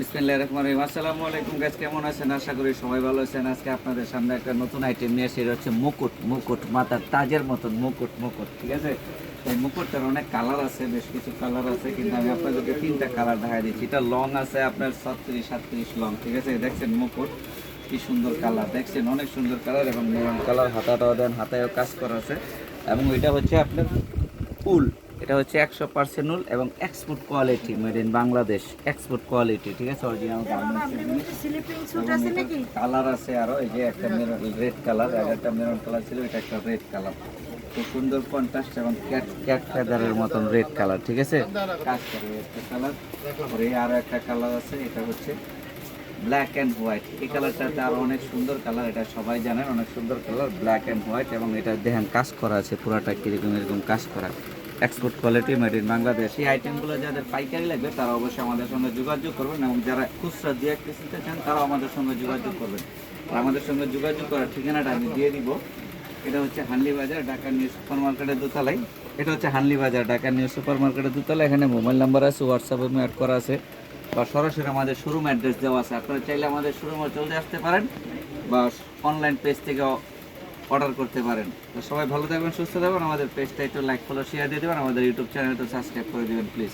বিসমিল্লাহ রহমান কেমন আছেন? আশা করি সবাই ভালো আছেন। আজকে আপনাদের সামনে একটা নতুন আইটেম নিয়ে এসে হচ্ছে মুকুট মুকুট মাথার তাজের মতন, মুকুট মুকুট, ঠিক আছে? এই মুকুটটার অনেক কালার আছে, বেশ কিছু কালার আছে, কিন্তু আমি আপনাদেরকে তিনটা কালার দেখা দিচ্ছি। এটা লং আছে, আপনার ছত্রিশ, সাতত্রিশ লং ঠিক আছে? দেখছেন মুকুট, কি সুন্দর কালার দেখছেন অনেক সুন্দর কালার এবং মেরুন কালার হাতাটাও দেন, হাতায়ও কাজ করা আছে। এবং এটা হচ্ছে আপনার উল। এটা হচ্ছে একশো পার্সেন্ট উল এবং export quality made in Bangladesh export quality ঠিক আছে? অরিজিনাল কালার আছে আরও এই যে একটা মেরুন রেড কালার আর একটা মেরুন কালার ছিল এটা একটা রেড কালার খুব সুন্দর কন্ট্রাস্ট এবং ক্যাট ক্যাট ফেদারের মতন রেড কালার ঠিক আছে? কাজ করে একটা কালার তারপরে এই আরও একটা কালার আছে এটা হচ্ছে ব্ল্যাক অ্যান্ড হোয়াইট এই কালারটাতে আরও অনেক সুন্দর কালার এটা সবাই জানেন অনেক সুন্দর কালার ব্ল্যাক অ্যান্ড হোয়াইট এবং এটা দেখেন কাজ করা আছে পুরাটা কীরকম এরকম কাজ করা। Export quality made in Bangladesh এই আইটেমগুলো যাদের পাইকারি লাগবে, তারা অবশ্যই আমাদের সঙ্গে যোগাযোগ করবেন এবং যারা খুচরা দিয়ে একটা নিতে চান, তারাও আমাদের সঙ্গে যোগাযোগ করবেন। আর আমাদের সঙ্গে যোগাযোগ করার ঠিকানাটা আমি দিয়ে দিব। এটা হচ্ছে হানলি বাজার, ঢাকা নিউ সুপার মার্কেটের দোতলায়। এটা হচ্ছে হানলি বাজার, ঢাকা নিউ সুপার মার্কেটের দোতলায়। এখানে মোবাইল নাম্বার আছে হোয়াটসঅ্যাপে অ্যাড করা আছে। বা সরাসরি আমাদের শোরুম অ্যাড্রেস দেওয়া আছে। আপনারা চাইলে আমাদের শোরুমে চলে আসতে পারেন, বা অনলাইন পেজ থেকে অর্ডার করতে পারেন। তো সবাই ভালো থাকবেন, সুস্থ থাকবেন। আমাদের পেজটা একটু লাইক ফলো শেয়ার দিয়ে দেবেন। আমাদের ইউটিউব চ্যানেলটা সাবস্ক্রাইব করে দেবেন প্লিজ